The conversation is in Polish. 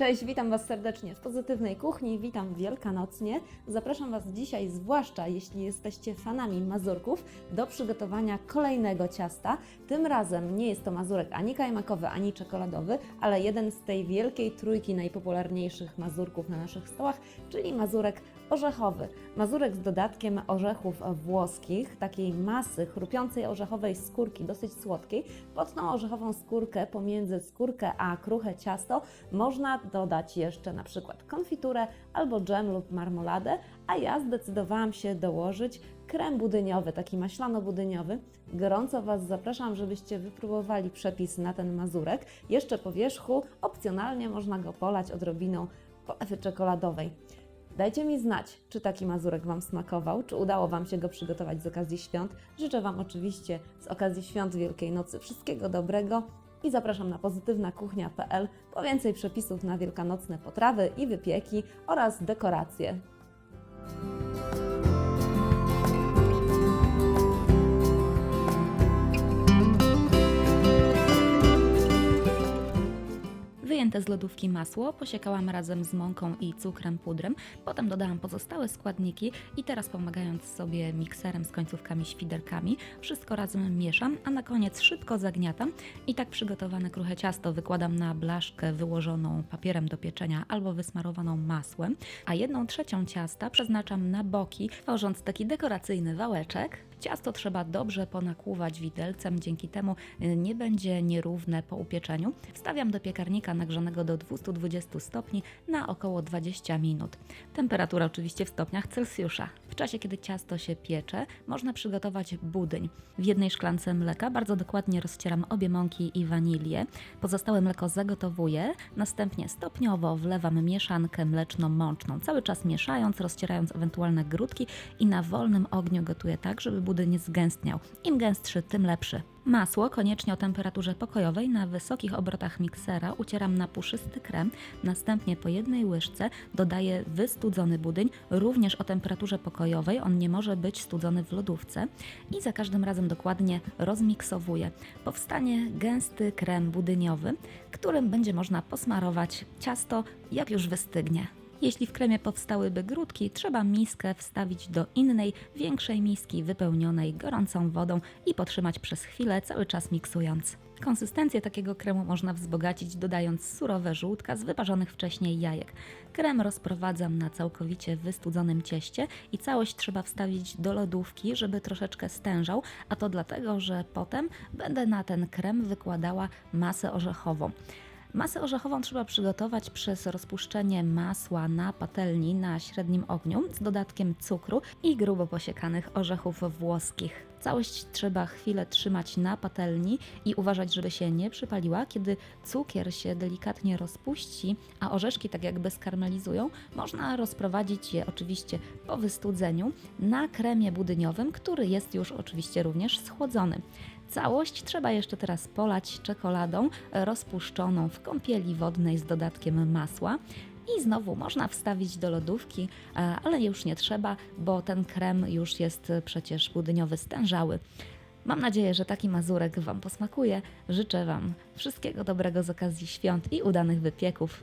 Cześć, witam Was serdecznie w Pozytywnej Kuchni, witam wielkanocnie. Zapraszam Was dzisiaj, zwłaszcza jeśli jesteście fanami mazurków, do przygotowania kolejnego ciasta. Tym razem nie jest to mazurek ani kajmakowy, ani czekoladowy, ale jeden z tej wielkiej trójki najpopularniejszych mazurków na naszych stołach, czyli mazurek orzechowy. Mazurek z dodatkiem orzechów włoskich, takiej masy chrupiącej orzechowej skórki, dosyć słodkiej. Pod tą orzechową skórkę, pomiędzy skórkę a kruche ciasto, można dodać jeszcze na przykład konfiturę albo dżem lub marmoladę, a ja zdecydowałam się dołożyć krem budyniowy, taki maślano-budyniowy. Gorąco Was zapraszam, żebyście wypróbowali przepis na ten mazurek. Jeszcze po wierzchu opcjonalnie można go polać odrobiną polewy czekoladowej. Dajcie mi znać, czy taki mazurek Wam smakował, czy udało Wam się go przygotować z okazji świąt. Życzę Wam oczywiście z okazji świąt Wielkiej Nocy wszystkiego dobrego i zapraszam na pozytywnakuchnia.pl po więcej przepisów na wielkanocne potrawy i wypieki oraz dekoracje. Wyjęte z lodówki masło posiekałam razem z mąką i cukrem pudrem, potem dodałam pozostałe składniki i teraz pomagając sobie mikserem z końcówkami świderkami, wszystko razem mieszam, a na koniec szybko zagniatam i tak przygotowane kruche ciasto wykładam na blaszkę wyłożoną papierem do pieczenia albo wysmarowaną masłem, a jedną trzecią ciasta przeznaczam na boki, tworząc taki dekoracyjny wałeczek. Ciasto trzeba dobrze ponakłuwać widelcem, dzięki temu nie będzie nierówne po upieczeniu. Wstawiam do piekarnika do 220 stopni na około 20 minut. Temperatura oczywiście w stopniach Celsjusza. Czasie, kiedy ciasto się piecze, można przygotować budyń. W jednej szklance mleka bardzo dokładnie rozcieram obie mąki i wanilię. Pozostałe mleko zagotowuję, następnie stopniowo wlewam mieszankę mleczno-mączną, cały czas mieszając, rozcierając ewentualne grudki i na wolnym ogniu gotuję tak, żeby budyń zgęstniał. Im gęstszy, tym lepszy. Masło koniecznie o temperaturze pokojowej na wysokich obrotach miksera ucieram na puszysty krem, następnie po jednej łyżce dodaję wystudzony budyń, również o temperaturze pokojowej, on nie może być studzony w lodówce i za każdym razem dokładnie rozmiksowuję. Powstanie gęsty krem budyniowy, którym będzie można posmarować ciasto, jak już wystygnie. Jeśli w kremie powstałyby grudki, trzeba miskę wstawić do innej, większej miski wypełnionej gorącą wodą i potrzymać przez chwilę, cały czas miksując. Konsystencję takiego kremu można wzbogacić dodając surowe żółtka z wyparzonych wcześniej jajek. Krem rozprowadzam na całkowicie wystudzonym cieście i całość trzeba wstawić do lodówki, żeby troszeczkę stężał, a to dlatego, że potem będę na ten krem wykładała masę orzechową. Masę orzechową trzeba przygotować przez rozpuszczenie masła na patelni na średnim ogniu z dodatkiem cukru i grubo posiekanych orzechów włoskich. Całość trzeba chwilę trzymać na patelni i uważać, żeby się nie przypaliła. Kiedy cukier się delikatnie rozpuści, a orzeszki tak jakby skarmelizują, można rozprowadzić je oczywiście po wystudzeniu na kremie budyniowym, który jest już oczywiście również schłodzony. Całość trzeba jeszcze teraz polać czekoladą rozpuszczoną w kąpieli wodnej z dodatkiem masła. I znowu można wstawić do lodówki, e, ale już nie trzeba, bo ten krem już jest przecież budyniowy stężały. Mam nadzieję, że taki mazurek Wam posmakuje. Życzę Wam wszystkiego dobrego z okazji świąt i udanych wypieków.